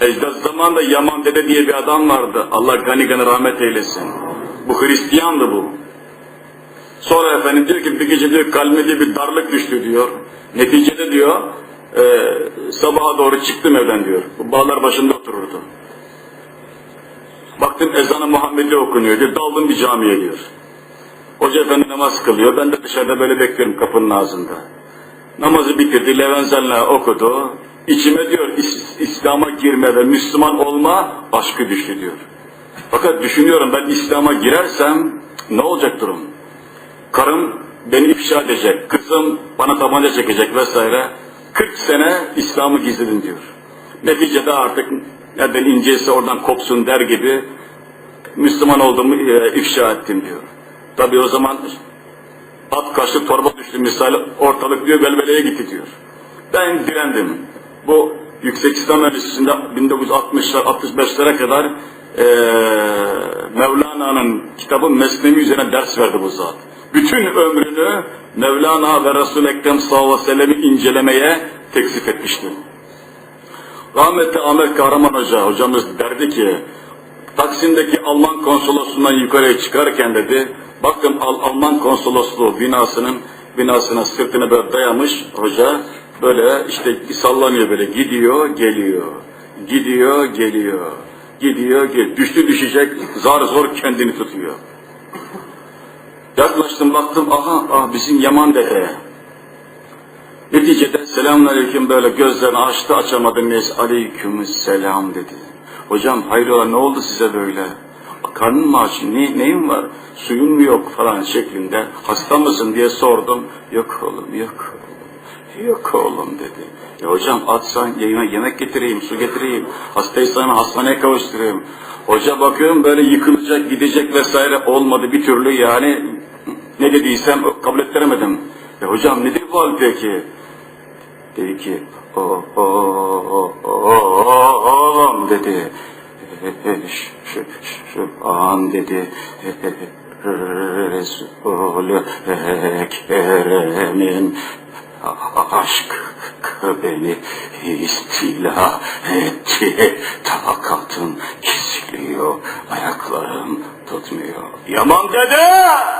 Ecdat zamanında Yaman Dede diye bir adam vardı. Allah gani gani rahmet eylesin. Bu Hristiyandı bu. Sonra efendim diyor ki bir gece diyor kalbime diyor bir darlık düştü diyor. Neticede diyor e, sabaha doğru çıktım evden diyor. Bu bağlar başında otururdu. Baktım ezanı Muhammed'e okunuyor diyor. Daldım bir camiye diyor. Hoca efendi namaz kılıyor. Ben de dışarıda böyle bekliyorum kapının ağzında. Namazı bitirdi. Levenzel'le okudu. İçime diyor İs- İslam'a girme ve Müslüman olma aşkı düştü diyor. Fakat düşünüyorum ben İslam'a girersem ne olacak durum? Karım beni ifşa edecek, kızım bana tabanca çekecek vesaire. 40 sene İslam'ı gizledim diyor. Neticede artık nereden inceyse oradan kopsun der gibi Müslüman olduğumu e, ifşa ettim diyor. Tabi o zaman at kaçtı torba düştü misal ortalık diyor belveleye gitti diyor. Ben direndim. Bu Yüksek İslam Enstitüsü'nde 1960'lar 65'lere kadar eee Mevlana'nın kitabı Mesnevi üzerine ders verdi bu zat. Bütün ömrünü Mevlana ve Resul-i Ekrem sallallahu aleyhi ve sellem'i incelemeye teksif etmiştir. Rahmetli Ahmet Kahraman Hoca, hocamız derdi ki, Taksim'deki Alman konsolosundan yukarıya çıkarken dedi, bakın Al- Alman konsolosluğu binasının binasına sırtını böyle dayamış hoca, böyle işte sallanıyor böyle, gidiyor, geliyor, gidiyor, geliyor, gidiyor, geliyor, düştü düşecek, zar zor kendini tutuyor. Yaklaştım baktım, aha, ah bizim Yaman dede. Neticede selamünaleyküm böyle gözlerini açtı açamadı neyse aleyküm selam dedi. Hocam hayrola ne oldu size böyle? Karnın mı aç? Ne, neyin var? Suyun mu yok falan şeklinde. Hasta mısın diye sordum. Yok oğlum yok. Yok oğlum dedi. E hocam atsan yemek, yemek getireyim, su getireyim. Hastaysan hastaneye kavuşturayım. Hoca bakıyorum böyle yıkılacak, gidecek vesaire olmadı bir türlü yani ne dediysem kabul ettiremedim. E hocam nedir bu hal peki? Dedi ki, o, o, o, o, oğlum dedi. Şu, şu, an dedi. Resul-i Ekrem'in aşk beni istila etti. Takatım kesiliyor, ayaklarım tutmuyor. Yaman dede!